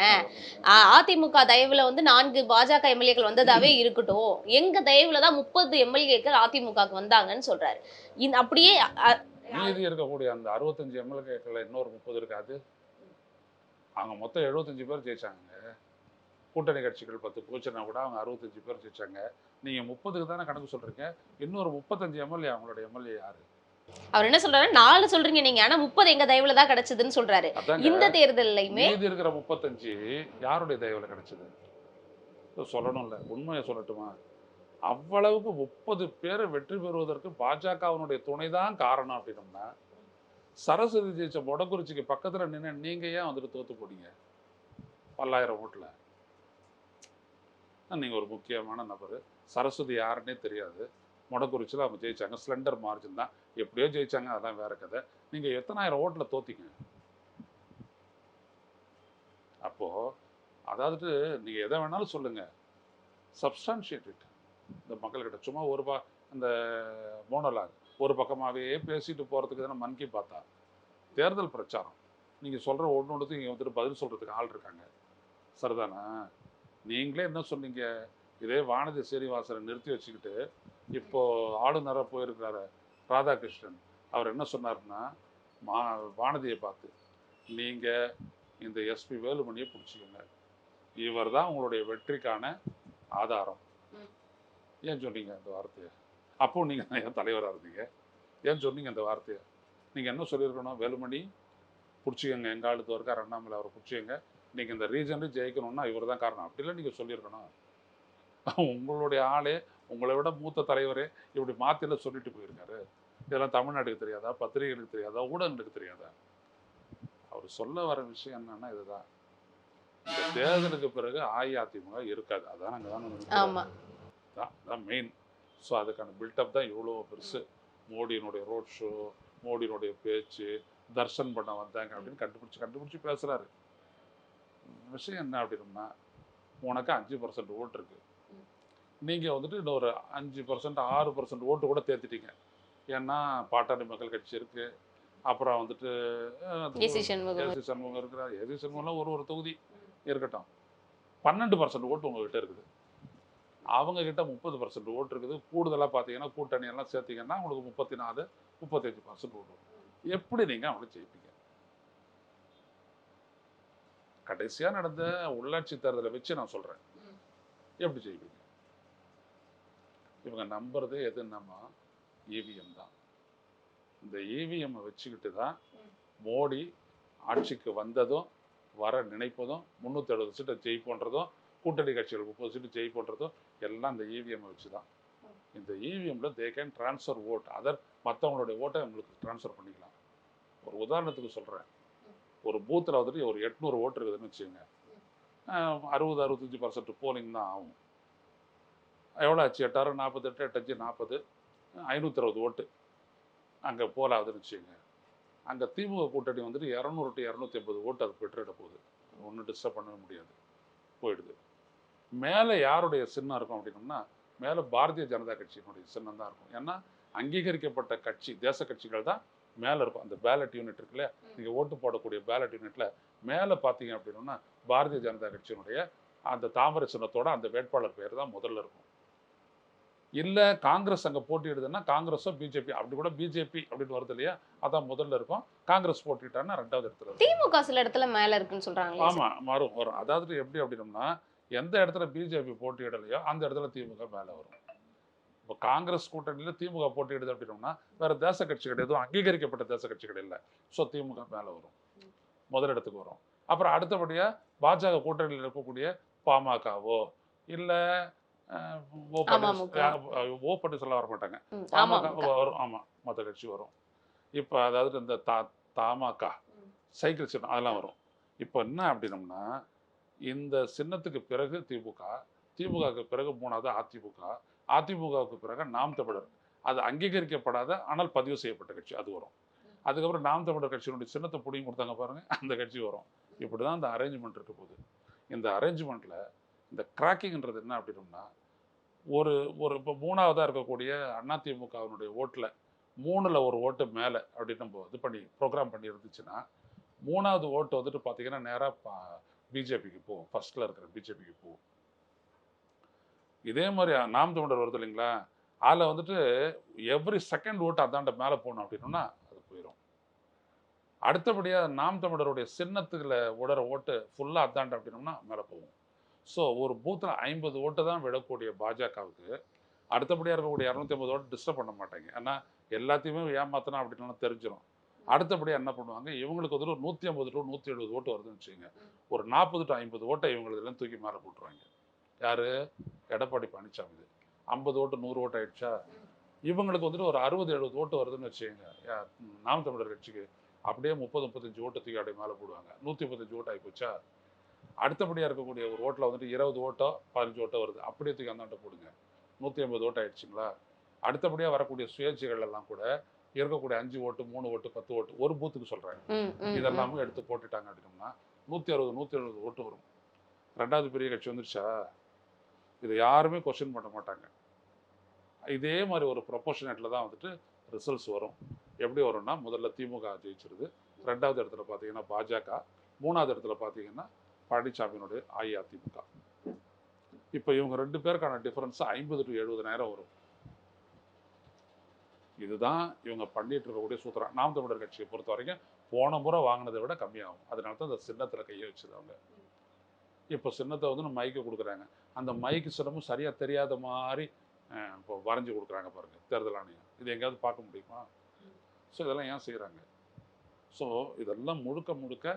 அதிமுக தயவுல வந்து நான்கு பாஜக எம்எல்ஏக்கள் வந்ததாவே இருக்கட்டும். எங்க தயவுல தான் முப்பது எம்எல்ஏக்கள் அதிமுகக்கு வந்தாங்கன்னு சொல்றாரு. அப்படியே மீதி இருக்கக்கூடிய அந்த அறுபத்தஞ்சு எம்எல்ஏக்கள் இன்னொரு முப்பது இருக்காது அவங்க மொத்தம் எழுபத்தஞ்சு பேர் ஜெயிச்சாங்க. கூட்டணி கட்சிகள் பத்து போச்சுன்னா கூட அவங்க அறுபத்தஞ்சு பேர் ஜெயிச்சாங்க. நீங்க முப்பதுக்கு தானே கணக்கு சொல்றீங்க. இன்னொரு முப்பத்தஞ்சு எம்எல்ஏ அவங்களோட எம்எல்ஏ யாரு? அவர் என்ன சொல்றாரு? நாலு சொல்றீங்க நீங்க. ஆனா முப்பது எங்க தயவுல தான் கிடைச்சதுன்னு சொல்றாரு. இந்த தேர்தல்லையுமே மீதி இருக்கிற முப்பத்தஞ்சு யாருடைய தயவுல கிடைச்சது? சொல்லணும்ல. உண்மையை சொல்லட்டுமா? அவ்வளவுக்கு முப்பது பேரை வெற்றி பெறுவதற்கு பாஜகவினுடைய துணைதான் காரணம் அப்படின்னம்னா சரஸ்வதி ஜெயிச்ச மொடக்குறிச்சிக்கு பக்கத்துல நின்று நீங்க ஏன் வந்துட்டு தோத்து போனீங்க? பல்லாயிரம் ஓட்டுல. நீங்க ஒரு முக்கியமான நபர். சரஸ்வதி யாருன்னே தெரியாது. மொடக்குறிச்சியில் அவங்க ஜெயித்தாங்க ஸ்லெண்டர் மார்ஜின் தான். எப்படியோ ஜெயித்தாங்க அதான் வேற கதை. நீங்க எத்தனாயிரம் ஓட்டில் தோத்தீங்க? அப்போ அதாவது நீங்க எதை வேணாலும் சொல்லுங்க. சப்ஸ்டான்ஷியேட் இட் இந்த மக்கள்கிட்ட சும்மா ஒரு பா அந்த மோனலாக் ஒரு பக்கமாவே பேசிட்டு போறதுக்கு தானே மன் கி பார்த்தா தேர்தல் பிரச்சாரம். நீங்க சொல்ற ஒன்று ஒன்றுக்கு இங்கே வந்துட்டு பதில் சொல்றதுக்கு ஆள் இருக்காங்க. சரிதானா? நீங்களே என்ன சொன்னீங்க? இதே வானதி சீனிவாசனை நிறுத்தி வச்சுக்கிட்டு இப்போ ஆளுநராக போயிருக்கிறாரு ராதாகிருஷ்ணன். அவர் என்ன சொன்னார்னா மா வானதியை பார்த்து நீங்கள் இந்த எஸ்பி வேலுமணியை பிடிச்சிக்கோங்க. இவர் தான் உங்களுடைய வெற்றிக்கான ஆதாரம். ஏன் சொன்னீங்க அந்த வார்த்தையை? அப்போ நீங்கள் ஏன் தலைவராக இருந்தீங்க? ஏன் சொன்னீங்க அந்த வார்த்தையை? நீங்கள் என்ன சொல்லியிருக்கணும்? வேலுமணி பிடிச்சிக்கோங்க. எங்கள் ஆளுக்கு இருக்கார் அண்ணாமலை அவரை பிடிச்சிக்கோங்க. நீங்கள் இந்த ரீஜனில் ஜெயிக்கணும்னா இவர் தான் காரணம் அப்படிலாம் நீங்கள் சொல்லியிருக்கணும். உங்களுடைய ஆளே உங்களை விட மூத்த தலைவரே இப்படி மாத்தில சொல்லிட்டு போயிருக்காரு. இதெல்லாம் தமிழ்நாட்டுக்கு தெரியாதா? பத்திரிகைகளுக்கு தெரியாதா? ஊடகங்களுக்கு தெரியாதா? அவர் சொல்ல வர விஷயம் என்னன்னா இதுதான். இந்த தேர்தலுக்கு பிறகு அஇஅதிமுக இருக்காது. அதான் அங்கே தான் மெயின் ஸோ அதுக்கான பில்டப் தான் இவ்வளோ பெருசு. மோடியினுடைய ரோட் ஷோ மோடியினுடைய பேச்சு தர்ஷன் பண்ண வந்தாங்க அப்படின்னு கண்டுபிடிச்சு கண்டுபிடிச்சு பேசுறாரு. விஷயம் என்ன அப்படின்னா உனக்கு அஞ்சு பர்சன்ட் ஓட்டு இருக்கு. நீங்க வந்துட்டு இன்னொரு அஞ்சு பர்சன்ட் ஆறு பர்சன்ட் ஓட்டு கூட தேர்த்திட்டீங்க. ஏன்னா பாட்டாளி மக்கள் கட்சி இருக்கு. அப்புறம் வந்துட்டு அஹ், எஸ் சண்முகம். இருக்கிறார் ஏசி சண்முகம்லாம் ஒரு ஒரு தொகுதி இருக்கட்டும். பன்னெண்டு பர்சன்ட் ஓட்டு உங்ககிட்ட இருக்குது. அவங்க கிட்ட முப்பது பர்சன்ட் ஓட்டு இருக்குது. கூடுதலாக பார்த்தீங்கன்னா கூட்டணி எல்லாம் சேர்த்தீங்கன்னா உங்களுக்கு முப்பத்தி நாலு முப்பத்தஞ்சு பர்சன்ட் ஓட்டு. எப்படி நீங்க அவங்களை ஜெயிப்பீங்க? கடைசியா நடந்த உள்ளாட்சி தேர்தலை வச்சு நான் சொல்றேன். எப்படி ஜெயிப்பீங்க? இவங்க நம்புறதே எதுன்னா இவிஎம் தான். இந்த இவிஎம் வச்சுக்கிட்டு தான் மோடி ஆட்சிக்கு வந்ததும் வர நினைப்பதும் முந்நூற்றி எழுபது சீட்டை ஜெயிப்போன்றதும் கூட்டணி கட்சிகள் முப்பது சீட்டு ஜெயிப்போன்றதும் எல்லாம் இந்த இவிஎம் வச்சு தான் இந்த இவிஎம்ல they can transfer vote other மற்றவங்களுடைய ஓட்டை உங்களுக்கு ட்ரான்ஸ்ஃபர் பண்ணிக்கலாம். ஒரு உதாரணத்துக்கு சொல்கிறேன் ஒரு பூத்தில் வந்துட்டு ஒரு எட்நூறு ஓட்டு இருக்குதுன்னு வச்சுக்கோங்க. அறுபது அறுபத்தஞ்சு பர்சன்ட் போலிங் தான் ஆகும். எவ்வளோ ஆச்சு? எட்டாயிரம் நாற்பத்தெட்டு எட்டஞ்சு நாற்பது ஐநூற்றி அறுபது ஓட்டு. அங்கே போல் வச்சுக்கோங்க. அங்கே திமுக கூட்டணி வந்துட்டு இரநூறு டு இரநூத்தி ஐம்பது ஓட்டு அது பெற்றுட போகுது. ஒன்றும் டிஸ்டர்ப் பண்ணவே முடியாது. போயிடுது. மேலே யாருடைய சின்னம் இருக்கும் அப்படின்னம்னா மேலே பாரதிய ஜனதா கட்சியினுடைய சின்னம் தான் இருக்கும். ஏன்னா அங்கீகரிக்கப்பட்ட கட்சி தேச கட்சிகள் தான் மேலே இருக்கும். அந்த பேலட் யூனிட் இருக்குல்ல நீங்கள் ஓட்டு போடக்கூடிய பேலட் யூனிட்ல மேலே பார்த்தீங்க அப்படின்னா பாரதிய ஜனதா கட்சியினுடைய அந்த தாமரை சின்னத்தோட அந்த வேட்பாளர் பேர் தான் முதல்ல இருக்கும். இல்லை காங்கிரஸ் அங்கே போட்டியிடுதுன்னா காங்கிரஸோ பிஜேபி அப்படி கூட பிஜேபி அப்படின்னு வருது இல்லையா? அதான் முதல்ல இருக்கும். காங்கிரஸ் போட்டிட்டான்னா ரெண்டாவது இடத்துல திமுக சில இடத்துல மேல இருக்குன்னு சொல்றாங்களே ஆமா வரும் வரும். அதாவது எப்படி அப்படின்னம்னா எந்த இடத்துல பிஜேபி போட்டியிடலையோ அந்த இடத்துல திமுக மேல வரும். இப்போ காங்கிரஸ் கூட்டணியில திமுக போட்டியிடுது அப்படின்னம்னா வேற தேச கட்சிகள் எதுவும் அங்கீகரிக்கப்பட்ட தேச கட்சிகள் இல்லை. ஸோ திமுக மேல வரும். முதல் இடத்துக்கு வரும். அப்புறம் அடுத்தபடியா பாஜக கூட்டணியில் இருக்கக்கூடிய பாமகவோ இல்ல ஓ ஓ பன்னீர்செல்வம் வர மாட்டாங்க பாமக வரும். ஆமா மற்ற கட்சி வரும். இப்போ அதாவது இந்த தா தாமக சைக்கிள் சின்னம் அதெல்லாம் வரும். இப்போ என்ன அப்படின்னம்னா இந்த சின்னத்துக்கு பிறகு திமுக திமுகவுக்கு பிறகு மூணாவது அதிமுக அதிமுகவுக்கு பிறகு நாம் தமிழர். அது அங்கீகரிக்கப்படாத ஆனால் பதிவு செய்யப்பட்ட கட்சி. அது வரும். அதுக்கப்புறம் நாம் தமிழர் கட்சியினுடைய சின்னத்தை பிடிங்கி கொடுத்தாங்க பாருங்க அந்த கட்சி வரும். இப்படி தான் அந்த அரேஞ்ச்மெண்ட் இருக்க போகுது. இந்த அரேஞ்ச்மெண்ட்ல இந்த கிராக்கிங்ன்றது என்ன அப்படின்னோம்னா ஒரு ஒரு இப்போ மூணாவதாக இருக்கக்கூடிய அதிமுகவினுடைய ஓட்டில் மூணில் ஒரு ஓட்டு மேலே அப்படின்னு நம்ம இது பண்ணி ப்ரோக்ராம் பண்ணி இருந்துச்சுன்னா மூணாவது ஓட்டு வந்துட்டு பார்த்தீங்கன்னா நேராக பிஜேபிக்கு போகும். ஃபர்ஸ்ட்ல இருக்கிற பிஜேபிக்கு போகும். இதே மாதிரி நாம் தமிழர் வருது இல்லைங்களா? அதில் வந்துட்டு எவ்ரி செகண்ட் ஓட்டு அதாண்ட மேலே போகணும் அப்படின்னா அது போயிடும் அடுத்தபடியாக நாம் தமிழருடைய சின்னத்துக்குள்ள விடுற ஓட்டு ஃபுல்லாக அதாண்ட அப்படின்னோம்னா மேலே போகும். ஸோ ஒரு பூத்தில் ஐம்பது ஓட்டு தான் விடக்கூடிய பாஜகவுக்கு அடுத்தபடியாக இருக்கக்கூடிய இரநூத்தி ஐம்பது ஓட்டு டிஸ்டர்ப் பண்ண மாட்டாங்க. ஏன்னா எல்லாத்தையுமே ஏமாத்தனா அப்படின்னா தெரிஞ்சிடும் அடுத்தபடியாக என்ன பண்ணுவாங்க? இவங்களுக்கு வந்து ஒரு நூற்றி ஐம்பது டு நூற்றி எழுபது ஓட்டு வருதுன்னு வச்சுங்க ஒரு நாற்பது டு ஐம்பது ஓட்டை இவங்களுக்கு தூக்கி மேலே போட்டுருவாங்க. யார்? எடப்பாடி பழனிசாமி ஐம்பது ஓட்டு நூறு ஓட்டு ஆயிடுச்சா? இவங்களுக்கு வந்துட்டு ஒரு அறுபது எழுபது ஓட்டு வருதுன்னு வச்சுக்கோங்க. நாம் தமிழர் கட்சிக்கு அப்படியே முப்பது முப்பத்தஞ்சு ஓட்டு தூக்கி அப்படியே மேலே போடுவாங்க. நூற்றி முப்பத்தஞ்சு ஓட்டு ஆகி போச்சா? அடுத்தபடியாக இருக்கக்கூடிய ஒரு ஓட்டில் வந்துட்டு இருபது ஓட்டோ பதினஞ்சு ஓட்டோ வருது. அப்படியே தூக்கி அந்தாண்ட போடுங்க. நூற்றி ஐம்பது ஓட்டு ஆயிடுச்சுங்களா? அடுத்தபடியாக வரக்கூடிய சுயேட்சைகள் எல்லாம் கூட இருக்கக்கூடிய அஞ்சு ஓட்டு மூணு ஓட்டு பத்து ஓட்டு ஒரு பூத்துக்கு சொல்கிறாங்க ம், ம், ம். இதெல்லாமே எடுத்து போட்டுட்டாங்க அப்படின்னோம்னா நூற்றி அறுபது நூற்றி எழுபது ஓட்டு வரும். ரெண்டாவது பெரிய கட்சி வந்துருச்சா? இதை யாருமே கொஸ்டின் பண்ண மாட்டாங்க. இதே மாதிரி ஒரு ப்ரொபோஷனேட்டில் தான் வந்துட்டு ரிசல்ட்ஸ் வரும். எப்படி வரும்னா முதல்ல திமுக ஜெயிச்சிருது. ரெண்டாவது இடத்துல பார்த்தீங்கன்னா பாஜக. மூணாவது இடத்துல பார்த்தீங்கன்னா பழனிசாமியினுடைய அஇஅதிமுக. இப்போ இவங்க ரெண்டு பேருக்கான டிஃபரன்ஸ் ஐம்பது டு எழுபதனாயிரம் வரும். இதுதான் இவங்க பண்ணிட்டு இருக்கக்கூடிய சூத்திரம். நாம் தமிழர் கட்சியை பொறுத்த வரைக்கும் போன முறை வாங்கினதை விட கம்மியாகும். அதனால தான் இந்த சின்னத்தில் கையை வச்சுது அவங்க. இப்போ சின்னத்தை வந்து நம்ம மைக்கு கொடுக்குறாங்க. அந்த மைக்கு சின்னமும் சரியாக தெரியாத மாதிரி இப்போ வரைஞ்சி கொடுக்குறாங்க பாருங்க தேர்தல் ஆணையம். இது எங்கேயாவது பார்க்க முடியுமா? ஸோ இதெல்லாம் ஏன் செய்கிறாங்க ஸோ இதெல்லாம் முழுக்க முழுக்க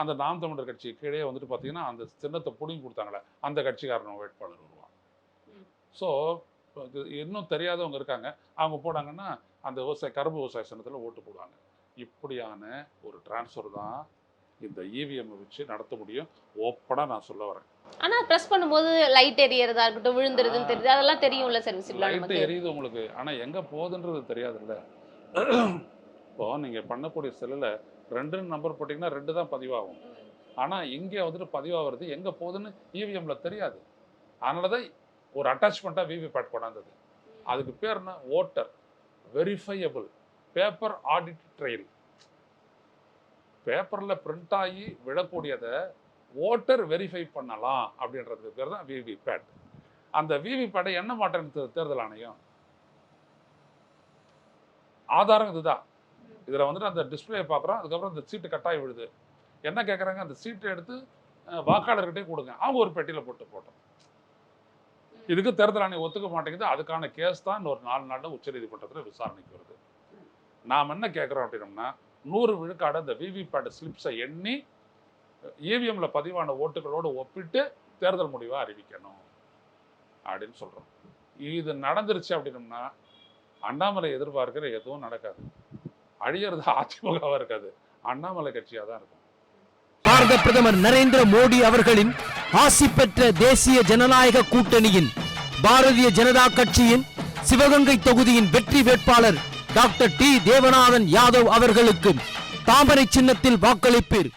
அந்த நாம் தமிழர் கட்சி கீழே வந்துட்டு பார்த்தீங்கன்னா அந்த சின்னத்தை பிடிங்கி கொடுத்தாங்களே அந்த கட்சிக்காரன் வேட்பாளர் வருவான். ஸோ இன்னும் தெரியாதவங்க இருக்காங்க. அவங்க போனாங்கன்னா அந்த விவசாய கரும்பு விவசாய சின்னத்தில் ஓட்டு போடுவாங்க. இப்படியான ஒரு டிரான்ஸ்ஃபர் தான் இந்த இவிஎம் வச்சு நடத்த முடியும். ஓப்பனாக நான் சொல்ல வரேன். ஆனா பிரஸ் பண்ணும்போது லைட் எரியறதா இருக்கட்டும் விழுந்துருதுன்னு தெரியுது. அதெல்லாம் தெரியும்ல சார் நமக்கு? எரியுது உங்களுக்கு. ஆனால் எங்கே போகுதுன்றது தெரியாதுல்ல. இப்போ நீங்கள் பண்ணக்கூடிய செல்லில் ரெண்டுன்னு நம்பர் போட்டிங்கன்னா ரெண்டு தான் பதிவாகும். ஆனால் இங்கே வந்துட்டு பதிவாகிறது எங்கே போகுதுன்னு இவிஎம்மில் தெரியாது. அதனால தான் ஒரு அட்டாச்மெண்ட்டாக விவிபேட் கொண்டாந்தது. அதுக்கு பேர் என்ன? Voter. Verifiable paper audit trail பேப்பரில் பிரிண்ட் ஆகி விழக்கூடியதை ஓட்டர் வெரிஃபை பண்ணலாம் அப்படின்றதுக்கு பேர் தான் விவிபேட் அந்த விவிபேட்டை என்ன மாட்டேன்னு தேர்தல் ஆணையம்? ஆதாரம் இதுதான். இதில் வந்துட்டு அந்த டிஸ்பிளே பார்க்குறோம். அதுக்கப்புறம் இந்த சீட்டு கட்டாயம் விழுது. என்ன கேட்குறாங்க? அந்த சீட்டை எடுத்து வாக்காளர்கிட்டே கொடுங்க. அவங்க ஒரு பெட்டியில் போட்டு போட்டோம். இதுக்கு தேர்தல் ஆணையம் ஒத்துக்க மாட்டேங்குது. அதுக்கான கேஸ் தான் இன்னொரு நாலு நாளில் உச்சநீதிமன்றத்தில் விசாரணைக்கு வருது. நாம் என்ன கேட்குறோம் அப்படின்னம்னா நூறு விழுக்காடு அந்த விவிபேட் ஸ்லிப்ஸை எண்ணி இவிஎம்ல பதிவான ஓட்டுகளோடு ஒப்பிட்டு தேர்தல் முடிவை அறிவிக்கணும் அப்படின்னு சொல்கிறோம் இது நடந்துருச்சு அப்படின்னம்னா அண்ணாமலை எதிர்பார்க்கிற எதுவும் நடக்காது. அழியறது அதிமுகவாக இருக்காது. அண்ணாமலை கட்சியாக தான் இருக்கும். பாரத பிரதமர் நரேந்திர மோடி அவர்களின் ஆசி பெற்ற தேசிய ஜனநாயக கூட்டணியின் பாரதிய ஜனதா கட்சியின் சிவகங்கை தொகுதியின் வெற்றி வேட்பாளர் டாக்டர் டி. தேவநாதன் யாதவ் அவர்களுக்கு தாமரை சின்னத்தில் வாக்களிப்பீர்.